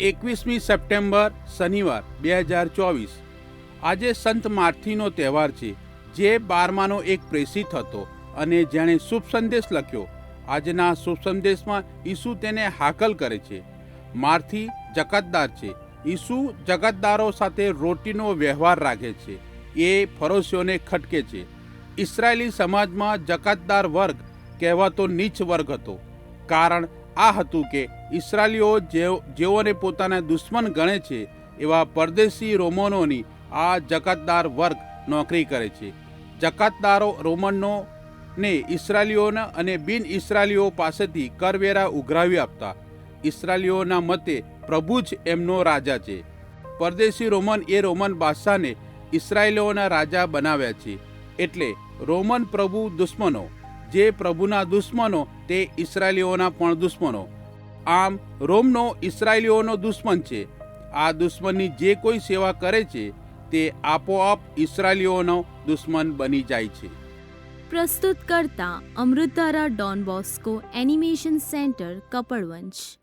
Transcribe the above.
એકવીસમી સપ્ટેમ્બર, શનિવાર, બે હજાર ચોવીસ. આજે સંત માર્થીનો તહેવાર છે, જે બારમાનો એક પ્રેષિત હતો અને જેણે શુભ સંદેશ લખ્યો. આજના શુભ સંદેશમાં ઈસુ તેને હાકલ કરે છે. માર્થી જકાતદાર છે. ઈસુ જગતદારો સાથે રોટીનો વ્યવહાર રાખે છે. એ ફરોશીઓને ખટકે છે. ઇસરાયેલી સમાજમાં જકાતદાર વર્ગ કહેવાતો નીચ વર્ગ હતો. કારણ આ હતું કે ઇસરાયલીઓ જેઓને પોતાના દુશ્મન ગણે છે, એવા પરદેશી રોમનોની આ જકાતદાર વર્ગ નોકરી કરે છે. જકાતદારો રોમનો ને ઇસરાયલીઓના અને બિન ઇસરાયલીઓ પાસેથી કરવેરા ઉઘરાવી આપતા. ઇસરાયલીઓના મતે પ્રભુ જ એમનો રાજા છે. પરદેશી રોમન એ રોમન બાદશાહને ઇસરાયલીઓના રાજા બનાવ્યા છે. એટલે રોમન પ્રભુ દુશ્મનો, જે પ્રભુના દુશ્મનો, તે ઇસરાયલીઓના પણ દુશ્મનો. આમ રોમનો ઇસરાયેલીઓનો દુશ્મન છે. આ દુશ્મનની જે કોઈ સેવા કરે છે, તે આપોઆપ ઇસરાયેલીઓનો દુશ્મન બની જાય છે. પ્રસ્તુત કરતા અમૃતારા Don Bosco animation centre, Kapadvanj.